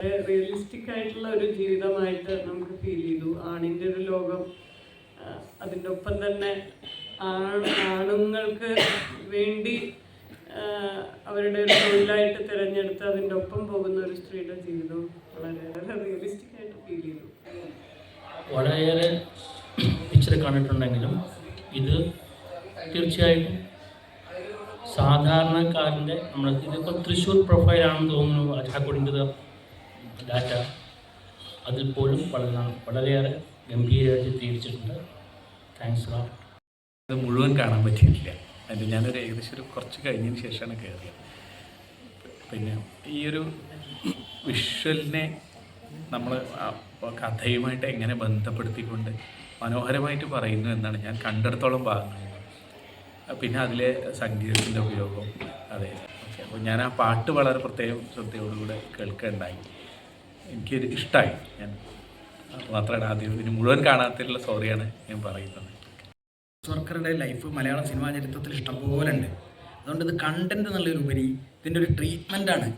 Realistic ആയിട്ടുള്ള ഒരു ജീവിതമായിട്ട് നമുക്ക് ഫീൽ ചെയ്തു. ആണിന്റെ ഒരു ലോകം അതിന്റെ ഒപ്പം തന്നെ ആണ് ആണുങ്ങൾക്ക് വേണ്ടി അവരുടെ ഒരു തൊഴിലായിട്ട് തിരഞ്ഞെടുത്ത് അതിന്റെ ഒപ്പം പോകുന്ന ഒരു സ്ത്രീയുടെ ജീവിതം വളരെയേറെ റിയലിസ്റ്റിക് ആയിട്ട് ഫീൽ ചെയ്തു. വളരെയേറെ പിക്ചർ കണ്ടിട്ടുണ്ടെങ്കിലും ഇത് തീർച്ചയായിട്ടും സാധാരണക്കാരന്റെ നമ്മൾ ഇതിപ്പോൾ തൃശ്ശൂർ പ്രൊഫൈലാണെന്ന് തോന്നുന്നു ദ ഡാറ്റ അതിൽ പോലും വളരെ വളരെയേറെ ഗംഭീരമായിട്ട് തീരിച്ചിട്ടുണ്ട് താങ്ക്സ് ലോട്ട് ഇത് മുഴുവൻ കാണാൻ പറ്റിയിട്ടില്ല. അതിന്റെ ഞാനൊരു ഏകദേശം ഒരു കുറച്ച് കഴിഞ്ഞതിന് ശേഷമാണ് കയറിയത് പിന്നെ ഈ ഒരു വിഷ്വലിനെ നമ്മൾ കഥയുമായിട്ട് എങ്ങനെ ബന്ധപ്പെടുത്തിക്കൊണ്ട് മനോഹരമായിട്ട് പറയുന്നു എന്നാണ് ഞാൻ കണ്ടെടുത്തോളം ഭാഗങ്ങൾ പിന്നെ അതിലെ സംഗീതത്തിന്റെ ഉപയോഗം അതെ. ഓക്കെ അപ്പോൾ ഞാൻ ആ പാട്ട് വളരെ പ്രത്യേകം ശ്രദ്ധയോടുകൂടെ കേൾക്കുകയുണ്ടായി. എനിക്കൊരു ഇഷ്ടമായി ഞാൻ മാത്രമാണ് ആദ്യം ഇതിന് മുഴുവൻ കാണാത്തതിലുള്ള സോറിയാണ് ഞാൻ പറയുന്നത്. വർക്കറുടെ ലൈഫ് മലയാള സിനിമാ ചരിത്രത്തിൽ ഇഷ്ടംപോലെ ഉണ്ട് അതുകൊണ്ട് ഇത് കണ്ടന്റ് എന്നുള്ളതിലുപരി ഇതിന്റെ ഒരു ട്രീറ്റ്മെന്റാണ്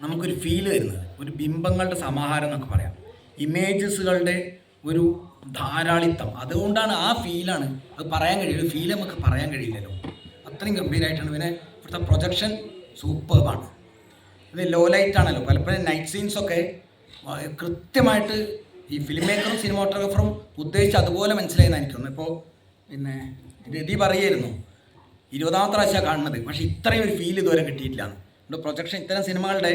നമുക്കൊരു ഫീൽ തരുന്നത്. ഒരു ബിംബങ്ങളുടെ സമാഹാരം എന്നൊക്കെ പറയാം. ഇമേജസുകളുടെ ഒരു ധാരാളിത്തം. അതുകൊണ്ടാണ് ആ ഫീലാണ് അത് പറയാൻ കഴിയില്ല ഫീൽ നമുക്ക് പറയാൻ കഴിയില്ലല്ലോ. അത്രയും ഗംഭീരമായിട്ടാണ് പിന്നെ ഇവിടുത്തെ പ്രൊജക്ഷൻ സൂപ്പർബാണ് ഇത് ലോ ലൈറ്റ് ആണല്ലോ. പലപ്പോഴും നൈറ്റ് സീൻസ് ഒക്കെ വ- കൃത്യമായിട്ട് ഈ ഫിലിം മേക്കറും സിനിമാട്ടോഗ്രാഫറും ഉദ്ദേശിച്ച് അതുപോലെ മനസ്സിലായെന്ന് എനിക്ക് തോന്നുന്നു ഇപ്പോൾ പിന്നെ രതി പറയായിരുന്നു ഇരുപതാമത്തെ പ്രാവശ്യമാണ് കാണുന്നത് പക്ഷേ ഇത്രയും ഒരു ഫീൽ ഇതുവരെ കിട്ടിയിട്ടില്ല. അതുകൊണ്ട് പ്രൊജക്ഷൻ ഇത്തരം സിനിമകളുടെ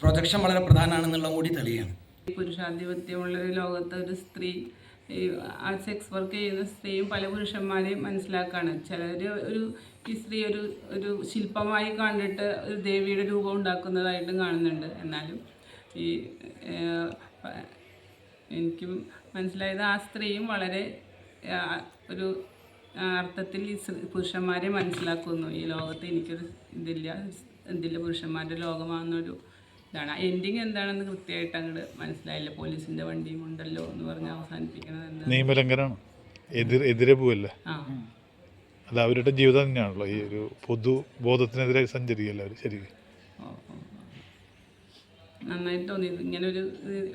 പ്രൊജക്ഷൻ വളരെ പ്രധാനമാണെന്നുള്ളത് കൂടി തെളിയാണ്. പുരുഷാധിപത്യമുള്ള ഒരു ലോകത്ത് ഒരു സ്ത്രീ ഈ ആ സെക്സ് വർക്ക് ചെയ്യുന്ന സ്ത്രീയും പല പുരുഷന്മാരെയും മനസ്സിലാക്കാണ്. ചിലർ ഒരു ഈ സ്ത്രീ ഒരു ഒരു ശില്പമായി കണ്ടിട്ട് ഒരു ദേവിയുടെ രൂപം ഉണ്ടാക്കുന്നതായിട്ടും കാണുന്നുണ്ട്. എന്നാലും ഈ എനിക്കും മനസ്സിലായത് ആ സ്ത്രീയും വളരെ ഒരു അർത്ഥത്തിൽ ഈ പുരുഷന്മാരെ മനസ്സിലാക്കുന്നു. ഈ ലോകത്ത് എനിക്കൊരു ഇതില്ല ഇതില്ല പുരുഷന്മാരുടെ ലോകമാണെന്നൊരു ഇതാണ്. എൻഡിങ് എന്താണെന്ന് കൃത്യമായിട്ട് അങ്ങോട്ട് മനസ്സിലായില്ല. പോലീസിന്റെ വണ്ടിയും ഉണ്ടല്ലോ എന്ന് പറഞ്ഞ് അവസാനിപ്പിക്കണത് നിയമലംഘനമാണ് എതിർ എതിരെ പോവല്ലേ? ആ. അത് അവരുടെ ജീവിതം തന്നെയാണല്ലോ. ഈ ഒരു പൊതു ബോധത്തിനെതിരെ സഞ്ചരിക്കല്ലോ അവർ ശരി ഓ, ഓ. നന്നായിട്ട് തോന്നി. ഇങ്ങനെ ഒരു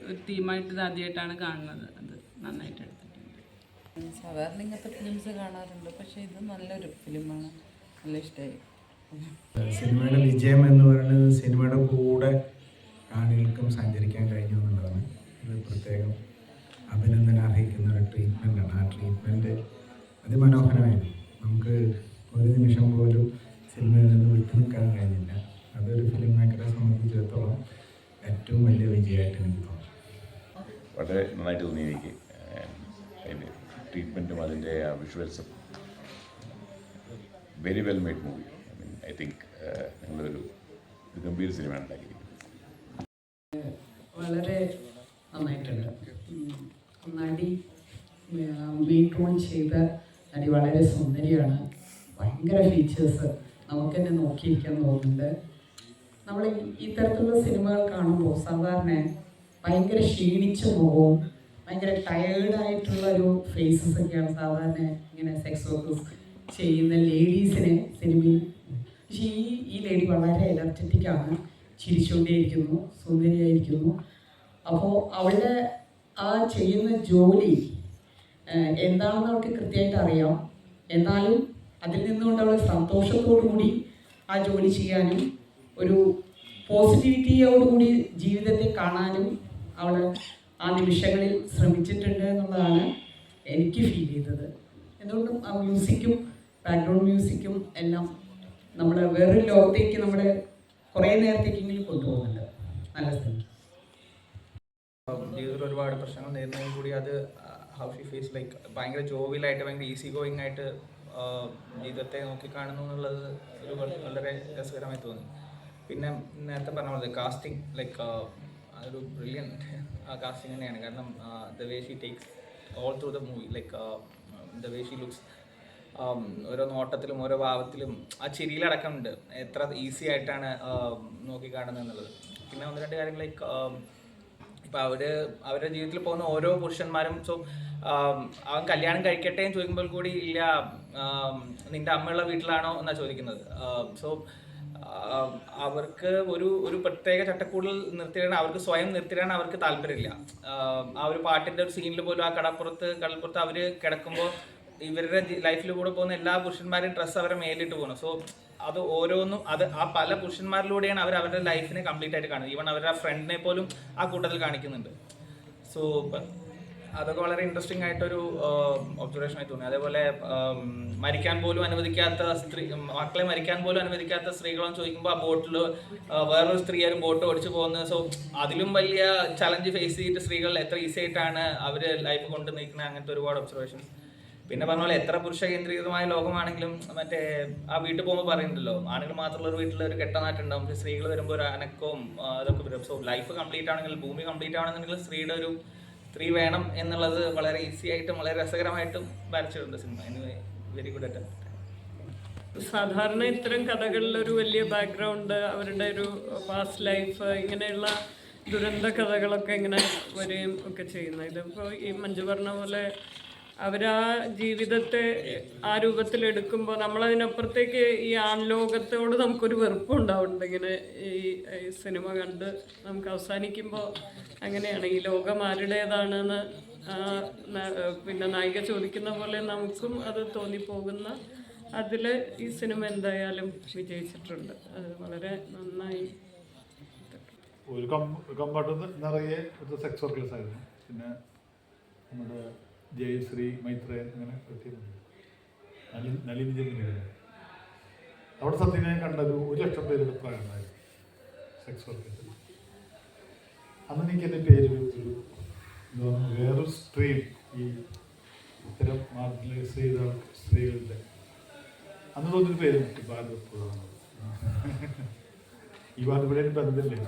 ഒരു തീമായിട്ട് ഇത് ആദ്യമായിട്ടാണ് കാണുന്നത്. അത് നന്നായിട്ട് എടുത്തിട്ടുണ്ട്. സാധാരണ ഇങ്ങനത്തെ ഫിലിംസ് കാണാറുണ്ട്. പക്ഷേ ഇത് നല്ലൊരു ഫിലിമാണ് നല്ല ഇഷ്ടമായി സിനിമയുടെ വിജയം എന്ന് പറയുന്നത് സിനിമയുടെ കൂടെ കാണികൾക്കും സഞ്ചരിക്കാൻ കഴിഞ്ഞു എന്നുള്ളതാണ്. ഇത് പ്രത്യേകം അഭിനന്ദനം അർഹിക്കുന്ന ഒരു ട്രീറ്റ്മെന്റാണ് ആ ട്രീറ്റ്മെന്റ് അതിമനോഹരമായിരുന്നു. നമുക്ക് ഒരു നിമിഷം പോലും സിനിമയിൽ നിന്ന് വിട്ടു നിൽക്കാൻ കഴിഞ്ഞില്ല അതൊരു ഫിലിം മേക്കറെ സംബന്ധിച്ചിടത്തോളം ഏറ്റവും വലിയ വിജയമായിട്ട് എനിക്ക് തോന്നുന്നു വളരെ നന്നായിട്ട് തോന്നി എനിക്ക് അതിന്റെ ട്രീറ്റ്മെന്റും അതിന്റെ വിഷ്വൽസും very well made movie I mean I think നിങ്ങളൊരു ഗംഭീര സിനിമ ഉണ്ടാക്കിയിരിക്കുന്നത് വളരെ നന്നായിട്ടുണ്ട്. നടി വീട്ടോൺ ചെയ്ത നടി വളരെ സുന്ദരിയാണ്. ഭയങ്കര ഫീച്ചേഴ്സ് നമുക്ക് തന്നെ നോക്കിയിരിക്കാൻ തോന്നുന്നുണ്ട്. നമ്മൾ ഈ- ഇത്തരത്തിലുള്ള സിനിമകൾ കാണുമ്പോൾ സാധാരണ ഭയങ്കര ക്ഷീണിച്ചു മുഖവും ഭയങ്കര ടയേർഡായിട്ടുള്ള ഒരു ഫേസസ് ഒക്കെയാണ് സാധാരണ ഇങ്ങനെ സെക്സ് വർക്കേഴ്സ് ചെയ്യുന്ന ലേഡീസിനെ സിനിമയിൽ പക്ഷേ ഈ ഈ ലേഡി വളരെ എനർജറ്റിക് ആണ്. ചിരിച്ചുകൊണ്ടേയിരിക്കുന്നു സുന്ദരിയായിരിക്കുന്നു. അപ്പോൾ അവളുടെ ആ ചെയ്യുന്ന ജോലി എന്താണെന്ന് അവൾക്ക് കൃത്യമായിട്ട് അറിയാം. എന്നാലും അതിൽ നിന്നുകൊണ്ട് അവൾ സന്തോഷത്തോടു കൂടി ആ ജോലി ചെയ്യാനും ഒരു പോസിറ്റിവിറ്റിയോടുകൂടി ജീവിതത്തെ കാണാനും അവൾ ആ നിമിഷങ്ങളിൽ ശ്രമിച്ചിട്ടുണ്ട് എന്നുള്ളതാണ് എനിക്ക് ഫീൽ ചെയ്തത്. എന്തുകൊണ്ടും ആ മ്യൂസിക്കും ബാക്ക്ഗ്രൗണ്ട് മ്യൂസിക്കും എല്ലാം നമ്മൾ വേറൊരു ലോകത്തേക്ക് നമ്മൾ കുറേ നേരത്തേക്കെങ്കിലും കൊണ്ടുപോകുന്നുണ്ട്. നല്ല സ്ഥലം. ജീവിതത്തിൽ ഒരുപാട് പ്രശ്നങ്ങൾ നേരിടുന്നതും കൂടി അത് ഹൗ ഷി ഫേസ് ലൈക്ക് ഭയങ്കര ജോവിലായിട്ട് ഭയങ്കര ഈസി ഗോയിങ് ആയിട്ട് ജീവിതത്തെ നോക്കിക്കാണുന്നു എന്നുള്ളത് ഒരു വളരെ രസകരമായി തോന്നി. പിന്നെ നേരത്തെ പറഞ്ഞ പോലെ കാസ്റ്റിംഗ് ലൈക്ക് അതൊരു ബ്രില്യൻ കാസ്റ്റിംഗ് തന്നെയാണ്. കാരണം the way she takes all through the movie like the way she looks ഓരോ നോട്ടത്തിലും ഓരോ ഭാവത്തിലും ആ ചിരിയിലടക്കമുണ്ട് എത്ര ഈസി ആയിട്ടാണ് നോക്കിക്കാണുന്നത് എന്നുള്ളത്. പിന്നെ ഒന്ന് രണ്ട് കാര്യങ്ങൾ ലൈക്ക് ഇപ്പം അവർ അവരുടെ ജീവിതത്തിൽ പോകുന്ന ഓരോ പുരുഷന്മാരും സോ അവൻ കല്യാണം കഴിക്കട്ടെ എന്ന് ചോദിക്കുമ്പോൾ കൂടി ഇല്ല നിന്റെ അമ്മയുള്ള വീട്ടിലാണോ എന്നാണ് ചോദിക്കുന്നത്. സോ അവർക്ക് ഒരു ഒരു പ്രത്യേക ചട്ടക്കൂടിൽ നിർത്തിയിടാൻ അവർക്ക് സ്വയം നിർത്തിയിടാൻ അവർക്ക് താല്പര്യമില്ല. ആ ഒരു പാട്ടിന്റെ ഒരു സീനിൽ പോലും ആ കടപ്പുറത്ത് കടൽപ്പുറത്ത് അവർ കിടക്കുമ്പോൾ ഇവരുടെ ലൈഫിൽ കൂടെ പോകുന്ന എല്ലാ പുരുഷന്മാരും ഡ്രസ്സ് അവരെ മേലിട്ട് പോകുന്നു. സോ അത് ഓരോന്നും അത് ആ പല പുരുഷന്മാരിലൂടെയാണ് അവർ അവരുടെ ലൈഫിനെ കംപ്ലീറ്റ് ആയിട്ട് കാണുന്നത്. ഈവൺ അവരുടെ ഫ്രണ്ടിനെ പോലും ആ കൂട്ടത്തിൽ കാണിക്കുന്നുണ്ട്. സോ അതൊക്കെ വളരെ ഇൻട്രസ്റ്റിംഗ് ആയിട്ടൊരു ഒബ്സർവേഷൻ ആയി തോന്നി. അതേപോലെ മരിക്കാൻ പോലും അനുവദിക്കാത്ത സ്ത്രീ മക്കളെ മരിക്കാൻ പോലും അനുവദിക്കാത്ത സ്ത്രീകളെന്ന് ചോദിക്കുമ്പോൾ ആ ബോട്ടിൽ വേറൊരു സ്ത്രീ ഒരു ബോട്ട് ഓടിച്ചു പോകുന്നത് സോ അതിലും വലിയ ചലഞ്ച് ഫേസ് ചെയ്തിട്ട് സ്ത്രീകൾ എത്ര ഈസി ആയിട്ടാണ് അവർ ലൈഫ് കൊണ്ട് നിൽക്കുന്നത്? അങ്ങനത്തെ ഒരുപാട് ഒബ്സർവേഷൻസ് പിന്നെ പറഞ്ഞ പോലെ എത്ര പുരുഷ കേന്ദ്രീകൃതമായ ലോകമാണെങ്കിലും മറ്റേ ആ വീട്ടിൽ പോകുമ്പോൾ പറയുന്നുണ്ടല്ലോ ആണുങ്ങൾ മാത്രമുള്ള ഒരു വീട്ടിൽ ഒരു കെട്ടനാട്ടുണ്ടാവും പക്ഷേ സ്ത്രീകൾ വരുമ്പോൾ ഒരു അനക്കവും അതൊക്കെ വരും. സോ ലൈഫ് കംപ്ലീറ്റ് ആണെങ്കിൽ ഭൂമി കംപ്ലീറ്റ് ആണെന്നുണ്ടെങ്കിൽ സ്ത്രീയുടെ ഒരു സ്ത്രീ വേണം എന്നുള്ളത് വളരെ ഈസി ആയിട്ടും വളരെ രസകരമായിട്ടും വരച്ചിട്ടുണ്ട് സിനിമ. എനിവേ വെരി ഗുഡ് അറ്റംപ്റ്റ് സാധാരണ ഇത്തരം കഥകളിൽ ഒരു വലിയ ബാക്ക്ഗ്രൗണ്ട് അവരുടെ ഒരു പാസ്റ്റ് ലൈഫ് ഇങ്ങനെയുള്ള ദുരന്ത കഥകളൊക്കെ ഇങ്ങനെ വരികയും ഒക്കെ ചെയ്യുന്നത്. ഇതിപ്പോൾ ഈ മഞ്ജു പറഞ്ഞ പോലെ അവരാ ജീവിതത്തെ ആ രൂപത്തിൽ രൂപത്തിലെടുക്കുമ്പോൾ നമ്മളതിനപ്പുറത്തേക്ക് ഈ ആൺലോകത്തോട് നമുക്കൊരു വെറുപ്പുണ്ടാവുന്നുണ്ട് ഇങ്ങനെ ഈ സിനിമ കണ്ട് നമുക്ക് അവസാനിക്കുമ്പോൾ അങ്ങനെയാണ്. ഈ ലോകം ആരുടേതാണെന്ന് പിന്നെ നായിക ചോദിക്കുന്ന പോലെ നമുക്കും അത് തോന്നിപ്പോകുന്ന അതിൽ ഈ സിനിമ എന്തായാലും വിജയിച്ചിട്ടുണ്ട്. അത് വളരെ നന്നായി. ഒരു കം കമ്പാർട്ട് നിറയെ സെക്സ് വർക്കേഴ്സ് ആയിരുന്നു. പിന്നെ നമ്മുടെ ജയശ്രീ മൈത്രേയൻ അങ്ങനെ നളിനി ജമിനികൾ അവിടെ സത്യം ഞാൻ കണ്ടത് ഒരു ലക്ഷം പേരുടെ പ്രായമായിരുന്നു സെക്സ് വർക്കേഴ്സ് അന്ന് എനിക്ക് എന്റെ പേര് വേറൊരു സ്ട്രീം ഈ ഇത്തരം മാർജിനലൈസ് ചെയ്ത സ്ത്രീകളുടെ. അന്ന് തോന്നിയൊരു പേര് ഭാരതപ്പുഴ. ഈ ഭാരതപ്പുഴ ബന്ധമില്ല.